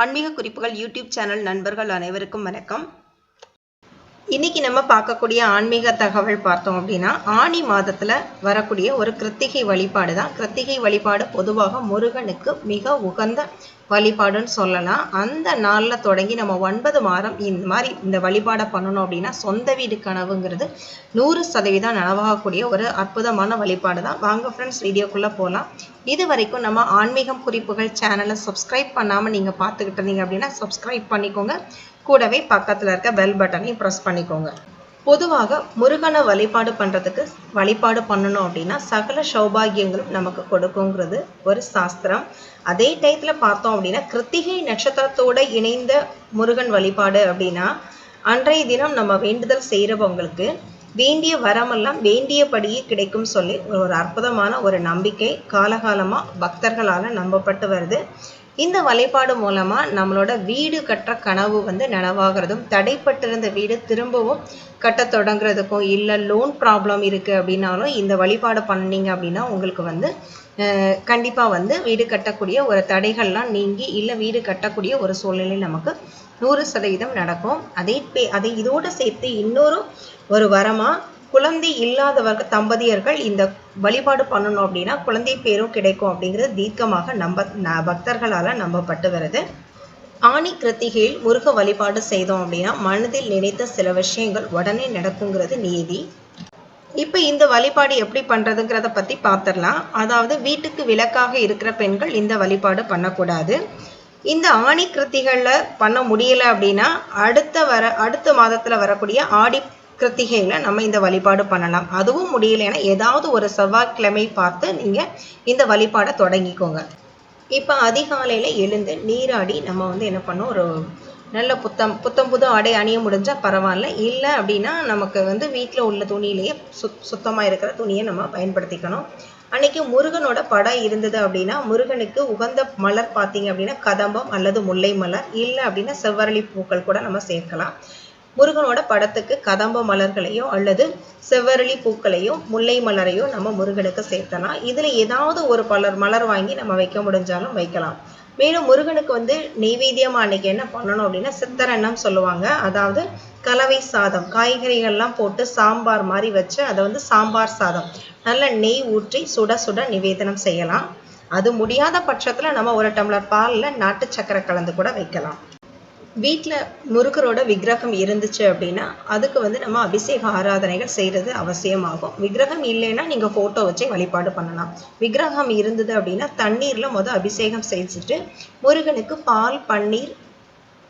ஆன்மீக குறிப்புகள் YouTube channel நண்பர்கள் அனைவருக்கும் வணக்கம். இன்னைக்கு நம்ம பார்க்கக்கூடிய ஆன்மீக தகவல் பார்த்தோம் அப்படின்னா ஆனி மாதத்துல வரக்கூடிய ஒரு கிருத்திகை வழிபாடு தான் கிருத்திகை வழிபாடு பொதுவாக முருகனுக்கு மிக உகந்த வழிபாடுன்னு சொல்லலாம். அந்த நாளில் தொடங்கி நம்ம ஒன்பது மாதம் இந்த மாதிரி இந்த வழிபாடை பண்ணணும் அப்படின்னா சொந்த வீடு கனவுங்கிறது நூறு சதவீதம் நனவாகக்கூடிய ஒரு அற்புதமான வழிபாடு தான். வாங்க ஃப்ரெண்ட்ஸ் வீடியோக்குள்ளே போகலாம் இது வரைக்கும் நம்ம ஆன்மீகம் குறிப்புகள் சேனலை சப்ஸ்கிரைப் பண்ணாமல் நீங்கள் பார்த்துக்கிட்டு இருந்தீங்க அப்படின்னா சப்ஸ்கிரைப் பண்ணிக்கோங்க. கூடவே பக்கத்தில் இருக்க பெல் பட்டனையும் ப்ரெஸ் பண்ணிக்கோங்க. பொதுவாக முருகனை வழிபாடு பண்ணுறதுக்கு வழிபாடு பண்ணணும் அப்படின்னா சகல சௌபாகியங்களும் நமக்கு கொடுக்குங்கிறது ஒரு சாஸ்திரம். அதே டயத்தில் பார்த்தோம் அப்படின்னா கிருத்திகை நட்சத்திரத்தோடு இணைந்த முருகன் வழிபாடு அப்படின்னா அன்றைய தினம் நம்ம வேண்டுதல் செய்கிறவங்களுக்கு வேண்டிய வரமெல்லாம் வேண்டியபடியே கிடைக்கும் சொல்லி ஒரு அற்புதமான ஒரு நம்பிக்கை. காலகாலமாக பக்தர்களால் நம்பப்பட்டு வருது. இந்த வழிபாடு மூலமா நம்மளோட வீடு கட்டுற கனவு வந்து நனவாகிறதும் தடைப்பட்டிருந்த வீடு திரும்பவும் கட்ட தொடங்குறதுக்கும் இல்லை லோன் ப்ராப்ளம் இருக்கு அப்படின்னாலும் இந்த வழிபாடு பண்ணீங்க அப்படின்னா உங்களுக்கு வந்து கண்டிப்பாக கண்டிப்பா வந்து வீடு கட்டக்கூடிய ஒரு தடைகள்லாம் நீங்கி இல்லை வீடு கட்டக்கூடிய ஒரு சூழ்நிலை நமக்கு நூறு சதவீதம் நடக்கும். அதே பே அதை இதோடு சேர்த்து இன்னொரு ஒரு வரமாக குழந்தை இல்லாதவர்கள் தம்பதியர்கள் இந்த வழிபாடு பண்ணணும் அப்படின்னா குழந்தை பேரும் கிடைக்கும் அப்படிங்கிறது தீர்க்கமாக நம்ப ந- நம்பப்பட்டு வருது ஆணி கிருத்திகையில் முருக வழிபாடு செய்தோம் அப்படின்னா மனதில் நினைத்த சில விஷயங்கள் உடனே நடக்குங்கிறது நீதி. இப்போ இந்த வழிபாடு எப்படி பண்ணுறதுங்கிறத பற்றி பார்த்துடலாம் அதாவது வீட்டுக்கு விளக்காக இருக்கிற பெண்கள் இந்த வழிபாடு பண்ணக்கூடாது. இந்த ஆணி கிருத்திகளில் பண்ண முடியல அப்படின்னா அடுத்த வர அடுத்த மாதத்தில் வரக்கூடிய ஆடி கிருத்திகையில் நம்ம இந்த வழிபாடு பண்ணலாம். அதுவும் முடியலைன்னா ஏதாவது ஒரு செவ்வாய்க்கிழமை பார்த்து நீங்கள் இந்த வழிபாடை தொடங்கிக்கோங்க. இப்போ அதிகாலையில் எழுந்து நீராடி நம்ம வந்து என்ன பண்ணோம்? ஒரு நல்ல புத்தம் புத்தம் புது ஆடை அணிய முடிஞ்சால் பரவாயில்ல. இல்லை அப்படின்னா நமக்கு வந்து வீட்டில் உள்ள துணியிலேயே சுத் சுத்தமாக இருக்கிற துணியை நம்ம பயன்படுத்திக்கணும். அன்னைக்கு முருகனோட படம் இருந்தது அப்படின்னா முருகனுக்கு உகந்த மலர் பார்த்தீங்க அப்படின்னா கதம்பம் அல்லது முல்லை மலர். இல்லை அப்படின்னா செவ்வரளி பூக்கள் கூட நம்ம சேர்க்கலாம். முருகனோட படத்துக்கு கதம்ப மலர்களையோ அல்லது செவ்வரளி பூக்களையோ முல்லை மலரையோ நம்ம முருகனுக்கு சேர்த்தலாம். இதில் ஏதாவது ஒரு பலர் மலர் வாங்கி நம்ம வைக்க முடிஞ்சாலும் வைக்கலாம். மேலும் முருகனுக்கு வந்து நெய்வேத்தியமாக அன்னைக்கு என்ன பண்ணணும் அப்படின்னா சித்தரன்னம் சொல்லுவாங்க. அதாவது கலவை சாதம் காய்கறிகள்லாம் போட்டு சாம்பார் மாதிரி வச்சு அதை வந்து சாம்பார் சாதம். நல்ல நெய் ஊற்றி சுட சுட நிவேதனம் செய்யலாம். அது முடியாத பட்சத்தில் நம்ம ஒரு டம்ளர் பாலில் நாட்டு சக்கரை கலந்து கூட வைக்கலாம். வீட்டில் முருகரோட விக்கிரகம் இருந்துச்சு அப்படின்னா அதுக்கு வந்து நம்ம அபிஷேக ஆராதனைகள் செய்கிறது அவசியமாகும். விக்கிரகம் இல்லைன்னா நீங்கள் ஃபோட்டோ வச்சே வழிபாடு பண்ணலாம். விக்கிரகம் இருந்தது அப்படின்னா தண்ணீரில் மொதல் அபிஷேகம் செஞ்சுட்டு முருகனுக்கு பால் பன்னீர்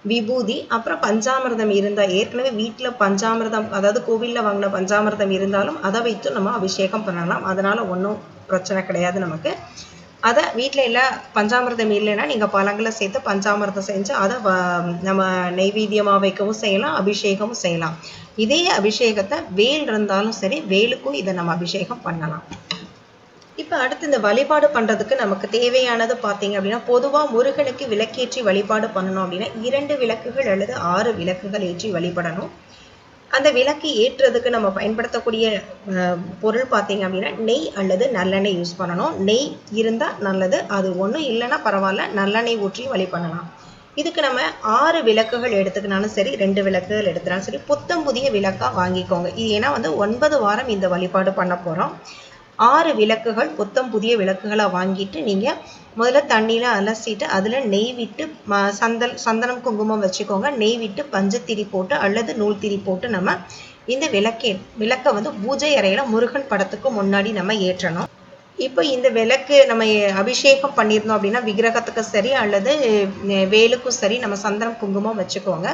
விபூதி அப்புறம் பஞ்சாமிர்தம் இருந்தால் ஏற்கனவே வீட்டில் பஞ்சாமிர்தம் அதாவது கோவிலில் வாங்கின பஞ்சாமிர்தம் இருந்தாலும் அதை வைத்து நம்ம அபிஷேகம் பண்ணலாம். அதனால் ஒன்றும் பிரச்சனை கிடையாது நமக்கு. அதை வீட்டில் இல்லை பஞ்சாமிர்தம் இல்லைன்னா நீங்கள் பழங்களை சேர்த்து பஞ்சாமிர்தம் செஞ்சு அதை வ- நம்ம நெய்வேத்தியமாக வைக்கவும் செய்யலாம் அபிஷேகமும் செய்யலாம். இதே அபிஷேகத்தை வேல் இருந்தாலும் சரி வேலுக்கும் இதை நம்ம அபிஷேகம் பண்ணலாம். இப்போ அடுத்து இந்த வழிபாடு பண்ணுறதுக்கு நமக்கு தேவையானது பார்த்தீங்க அப்படின்னா பொதுவாக முருகனுக்கு விளக்கேற்றி வழிபாடு பண்ணணும் அப்படின்னா இரண்டு விளக்குகள் அல்லது ஆறு விளக்குகள் ஏற்றி வழிபடணும். அந்த விளக்கு ஏற்றுறதுக்கு நம்ம பயன்படுத்தக்கூடிய பொருள் பார்த்தீங்க அப்படின்னா நெய் அல்லது நல்லெண்ணெய் யூஸ் பண்ணணும். நெய் இருந்தால் நல்லது அது ஒன்றும் இல்லைன்னா பரவாயில்ல நல்லெண்ணெய் ஊற்றி வழி பண்ணலாம். இதுக்கு நம்ம ஆறு விளக்குகள் எடுத்துக்கினாலும் சரி ரெண்டு விளக்குகள் எடுத்துனாலும் சரி புத்தம் புதிய விளக்கா வாங்கிக்கோங்க. இது ஏன்னா வந்து ஒன்பது வாரம் இந்த வழிபாடு பண்ண போகிறோம் ஆறு விளக்குகள் புத்தம் புதிய விளக்குகளை வாங்கிட்டு நீங்கள் முதல்ல தண்ணியில் அலசிட்டு அதில் நெய் விட்டு ம- சந்தல் சந்தனம் குங்குமம் வச்சுக்கோங்க. நெய் விட்டு பஞ்சத்திரி போட்டு அல்லது நூல் திரி போட்டு நம்ம இந்த விளக்கே விளக்கை வந்து பூஜை அறையில் முருகன் படத்துக்கு முன்னாடி நம்ம ஏற்றணும். இப்போ இந்த விளக்கு நம்ம அபிஷேகம் பண்ணியிருந்தோம் அப்படின்னா விக்கிரகத்துக்கு சரி அல்லது வேலுக்கும் சரி நம்ம சந்தனம் குங்குமம் வச்சுக்கோங்க.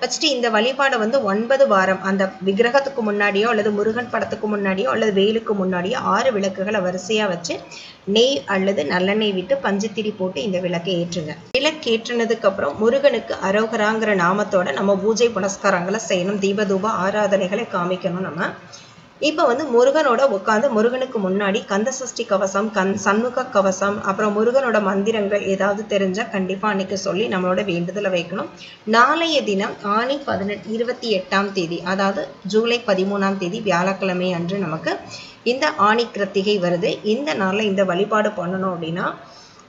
வச்சுட்டு இந்த வழிபாடை வந்து ஒன்பது வாரம் அந்த விக்கிரகத்துக்கு முன்னாடியோ அல்லது முருகன் படத்துக்கு முன்னாடியோ அல்லது வேலுக்கு முன்னாடியோ ஆறு விளக்குகளை வரிசையாக வச்சு நெய் அல்லது நல்லெண்ணெய் விட்டு பஞ்சுத்திரி போட்டு இந்த விளக்கை ஏற்றுங்க. விளக்கு ஏற்றுனதுக்கு அப்புறம் முருகனுக்கு அரோகராங்கிற நாமத்தோட நம்ம பூஜை புனஸ்காரங்களை செய்யணும். தீபதூப ஆராதனைகளை காமிக்கணும் நம்ம. இப்போ வந்து முருகனோட உட்காந்து முருகனுக்கு முன்னாடி கந்த சஷ்டி கவசம் கண் சண்முக கவசம் அப்புறம் முருகனோட மந்திரங்கள் ஏதாவது தெரிஞ்சா கண்டிப்பா அன்னைக்கு சொல்லி நம்மளோட வேண்டுதலை வைக்கணும். நாளைய தினம் ஆணி பதினெட்டு இருபத்தி எட்டாம் தேதி அதாவது ஜூலை பதிமூணாம் தேதி வியாழக்கிழமை அன்று நமக்கு இந்த ஆணி கிருத்திகை வருது. இந்த நாளில் இந்த வழிபாடு பண்ணணும் அப்படின்னா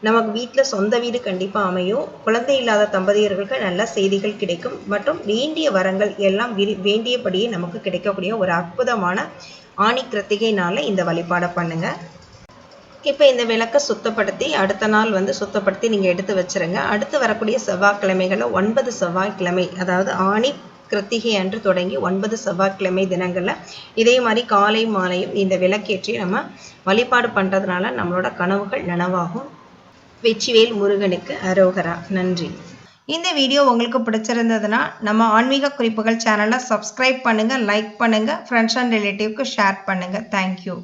நமக்கு வீட்டில் சொந்த வீடு கண்டிப்பாக அமையும். குழந்தை இல்லாத தம்பதியர்களுக்கு நல்ல செய்திகள் கிடைக்கும். மற்றும் வேண்டிய வரங்கள் எல்லாம் விரி வேண்டியபடியே நமக்கு கிடைக்கக்கூடிய ஒரு அற்புதமான ஆணி கிருத்திகைனால இந்த வழிபாடை பண்ணுங்க. இப்போ இந்த விளக்கை சுத்தப்படுத்தி அடுத்த நாள் வந்து சுத்தப்படுத்தி நீங்கள் எடுத்து வச்சுருங்க. அடுத்து வரக்கூடிய செவ்வாய்க்கிழமைகளில் ஒன்பது செவ்வாய்க்கிழமை அதாவது ஆணி கிருத்திகை அன்று தொடங்கி ஒன்பது செவ்வாய்க்கிழமை தினங்களில் இதே மாதிரி காலை மாலையும் இந்த விளக்கேற்றி நம்ம வழிபாடு பண்ணுறதுனால நம்மளோட கனவுகள் நனவாகும். வெற்றிவேல் முருகனுக்கு அரோகரா. நன்றி. இந்த வீடியோ உங்களுக்கு பிடிச்சிருந்ததுன்னா நம்ம ஆன்மீக குறிப்புகள் சேனலை சப்ஸ்கிரைப் பண்ணுங்கள் லைக் பண்ணுங்கள் ஃப்ரெண்ட்ஸ் அண்ட் ரிலேட்டிவ்க்கு ஷேர் பண்ணுங்கள் தேங்க்யூ